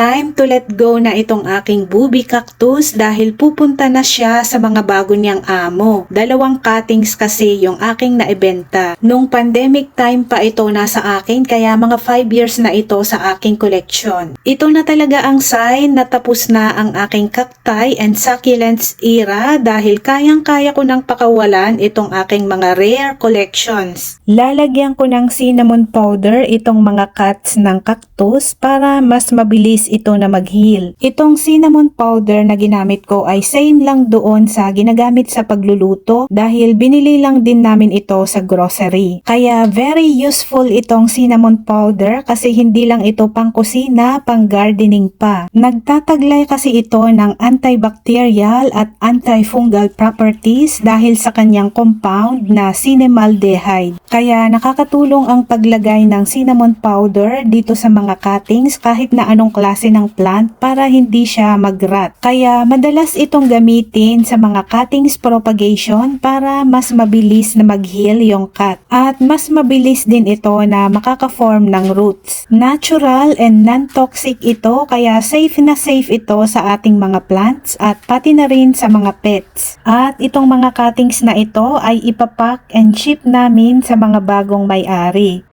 time to let go na itong aking booby cactus dahil pupunta na siya sa mga bago niyang amo. Dalawang cuttings kasi yung aking naibenta. Nung pandemic time pa ito nasa akin kaya mga 5 years na ito sa aking collection. Ito na talaga ang sign na tapos na ang aking cacti and succulents era dahil kayang-kaya ko nang pakawalan itong aking mga rare collections. Lalagyan ko ng cinnamon powder itong mga cuts ng cactus para mas mabilis ito na mag-heal. Itong cinnamon powder na ginamit ko ay same lang doon sa ginagamit sa pagluluto dahil binili lang din namin ito sa grocery. Kaya very useful itong cinnamon powder kasi hindi lang ito pang kusina, pang gardening pa. Nagtataglay kasi ito ng antibacterial at antifungal properties dahil sa kanyang compound na cinemaldehyde. Kaya nakakatulong ang paglagay ng cinnamon powder dito sa mga cuttings kahit na anong klase ng plant para hindi siya mag-rot. Kaya madalas itong gamitin sa mga cuttings propagation para mas mabilis na mag-heal yung cut. At mas mabilis din ito na makaka-form ng roots. Natural and non-toxic ito kaya safe na safe ito sa ating mga plants at pati na rin sa mga pets. At itong mga cuttings na ito ay ipapak and ship namin sa mga bagong may-ari.